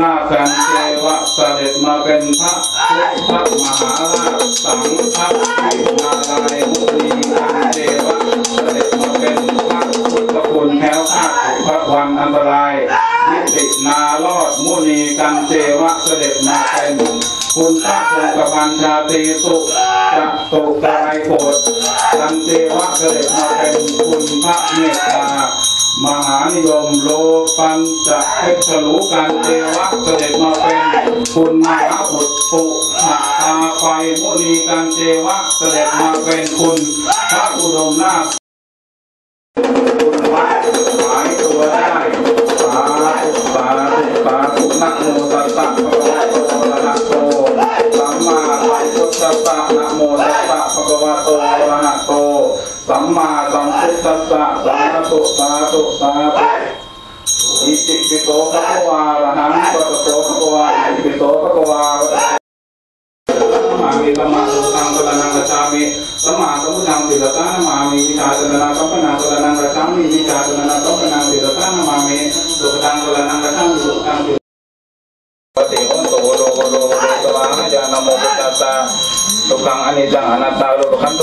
นาศกันเทวะเสด็จมาเป็นพระพุทธมหาราชสังฆวินาลายมุนีกันเทวะเสด็จมาเป็นพระพุทธคุณแถวข้าพระวันอันตรายนิตินารอดมุนีกันเทวะเสด็จมาเป็นคุณพระคงกบัญชาตีสุจะตุกายโกดกันเทวะเสด็จมาเป็นคุณพระเมตตา มหานิยมโลปัญจะเพชรลูกันเทวะเสด็จมาเป็นคุณมหาบุตรปุหะตาไฟมุนีกันเทวะเสด็จมาเป็นคุณพระอุดมนาถคุณพระหายตัวได้สาธุสาธุสาธุนะโมตัสสะภะคะวะโตอะระ สาธุสาธุอิติปิโสภะควะอะระหังสัพพะโตภะควะอิติปิโสภะคะวะมามิธรรมะสุตังสรนังกัจามิสัมมาสัมพุทธังติลตานะมามิวิชาสรนังสัมปนังสรนังกัจามิวิชาสรนังสัมปนังติลตานะมามิสุขตังสรนังกัจามิสุขตังติปฏิโหนโตโล นะโมพุทธัสสะทุกขังอนิจจังอนัตตาโลกขันโ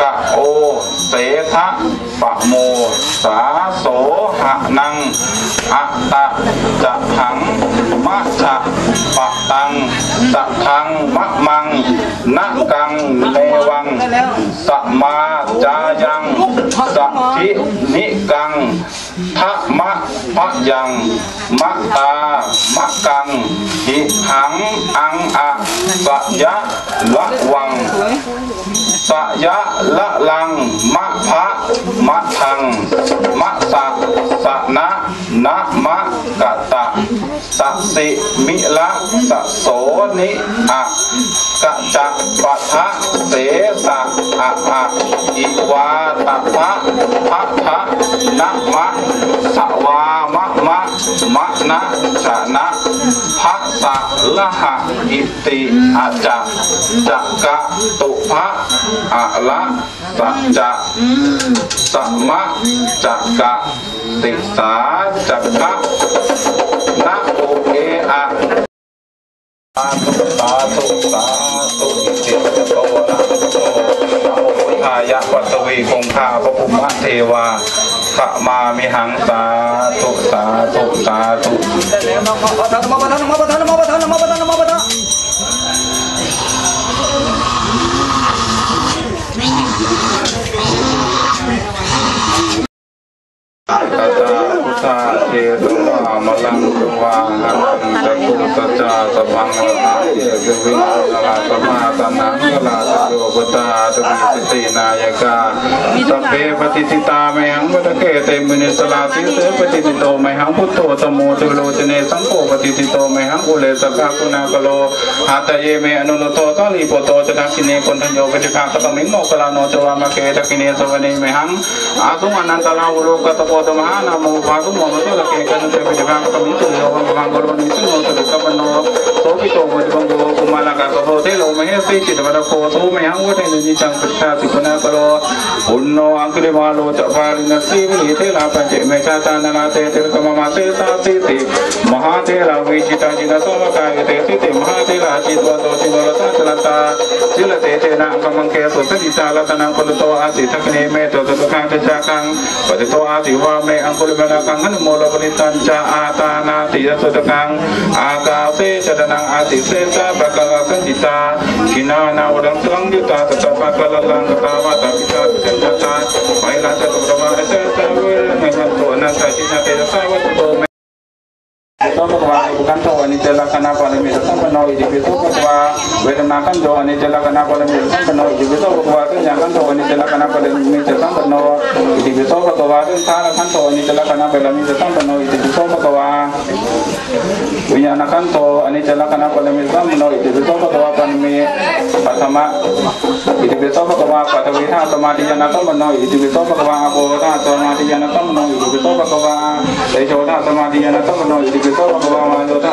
กะโอ เสทะปะโม สาโสหะนังอะตะจะหังมะจะปะตังจะทังมะมังนะกังเนวังสะมาจายังสัทินิกังทะมะพะยังมะตามะกังหิหังอังอะสะยะละวัง สยะละลัง มะพะมะทัง มะสะสะนะนะมะกะตะสะสิมิละสะโสนิอะกะจะปะทะเสสะอะอะอิวาตะพะพะทะนะมะสะวามะมะมะนะชะนะ พะสะละหะอิติอาจะจะกะตุพะอะละสัจจะสัมมะจักกะติสาจักกะนะโอเออะสาธุสาธุสาธุอิติปะโตนะโตนะโมพุทธายะวัตวีคงคาพระภูมิเทวา สัมามิหังสาธุสาธุสาธุ หังจักุตัจจาสพังวะเยสวินาลาสมาตนังลาตโยปตาตวิสตินายกาสัพเพปฏิทิตาเมหังวัตเกเตมินิสลาสิเสปฏิทิโตเมหังพุทโธตโมตุโลจเนสังโฆปฏิทิโตเมหังอุเลสกาคุณากโลหัตเยเมอนุโลโตตลีโปโตจนาคิเนคนทัญโยปจิกาตกมิงโมกลาโนจวามะเกตกิเนสวเนเมหังอาสุอนันตลาวุโลกตโปตมหานาโมภาคุโมมตุลเกกันเตปจิกาตมิตุโยวังตุกะปโนโสปิโตวัจวังกโลมเหสิจิตวะโคโสเมหังวะเทนิจังปิชาติคุณากรุณโนอังคิริมาโลจะปารินัสสีวิเทลาปัจเจเมชาตานานาเตเตกมมาเตสาสิติมหาเทลาวิจิตาจินาโสมกายเตสิติมหาเทลา กมังเกสุสติตาลตนังคุลโตอาสิทักเนเมโตตุกังเตชากังปฏิโตอาสิวาเมอังคุลิมนากังหันโมลปนิตัญจาอาตานาติยสุตกังอากาเสชตนังอาติเสสะปะกะกันจิตาคินานาวดังสังยุตาตตะปะกะลังตาวะตะปิตาเจันตตาไมลาตะตุระมาเสสะเวรเนหันโตนันตะจินาเตสะวะตุโตเม Ito pagwa bukan to ani jala kana pala mi sa pano idi pito pagwa wedana kan do ani jala kana pala mi sa pano idi pito pagwa kan jangan to ani jala kana pala mi sa pano idi pito pagwa kan tara kan to ani jala kana pala mi sa pano idi pito pagwa punya anak kanto, jalakan apa lemi zam no ite beto ko tawakan mi pertama, ite beto ko tawa patawi tha tama ti jana to no ite beto ko tawa apo tha tama ti jana to no ite beto ko tawa dai jo tha tama ti jana to no ite beto ko tawa ma jo tha